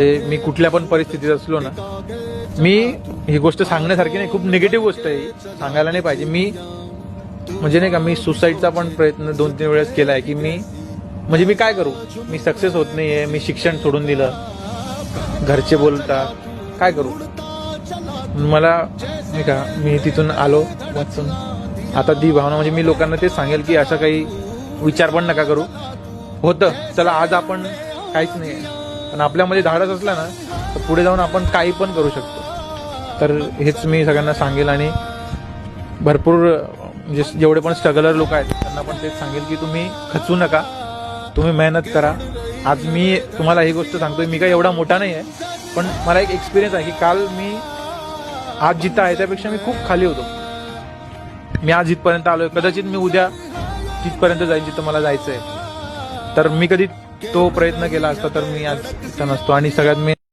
म्हणजे मी कुठल्या पण परिस्थितीत असलो ना मी ही गोष्ट सांगण्यासारखी नाही खूप निगेटिव्ह गोष्ट आहे सांगायला नाही पाहिजे. मी म्हणजे नाही का मी सुसाईडचा पण प्रयत्न दोन तीन वेळेस केला आहे की मी म्हणजे मी काय करू? मी सक्सेस होत नाही आहे मी शिक्षण सोडून दिलं. घरचे बोलता काय करू? मला नाही का मी तिथून आलो वाचून. आता ती भावना म्हणजे मी लोकांना तेच सांगेल की असं काही विचार पण नका करू. होतं. चला आज आपण काहीच नाही पण आपल्यामध्ये धाडस असला ना तर पुढे जाऊन आपण काही पण करू शकतो. तर हेच मी सगळ्यांना सांगेल आणि भरपूर म्हणजे जेवढे पण स्ट्रगलर लोक आहेत त्यांना पण तेच सांगेल की तुम्ही खचू नका तुम्ही मेहनत करा. आज मी तुम्हाला ही गोष्ट सांगतोय मी काही एवढा मोठा नाही आहे पण मला एक एक्सपिरियन्स आहे की काल मी आज जिथं आहे त्यापेक्षा मी खूप खाली होतो. मी आज इथपर्यंत आलोय कदाचित मी उद्या तिथपर्यंत जाईल जिथं मला जायचं आहे तर मी कधी तो प्रयत्न केला असता तर मी आज इथं नसतो. आणि सगळ्यात मी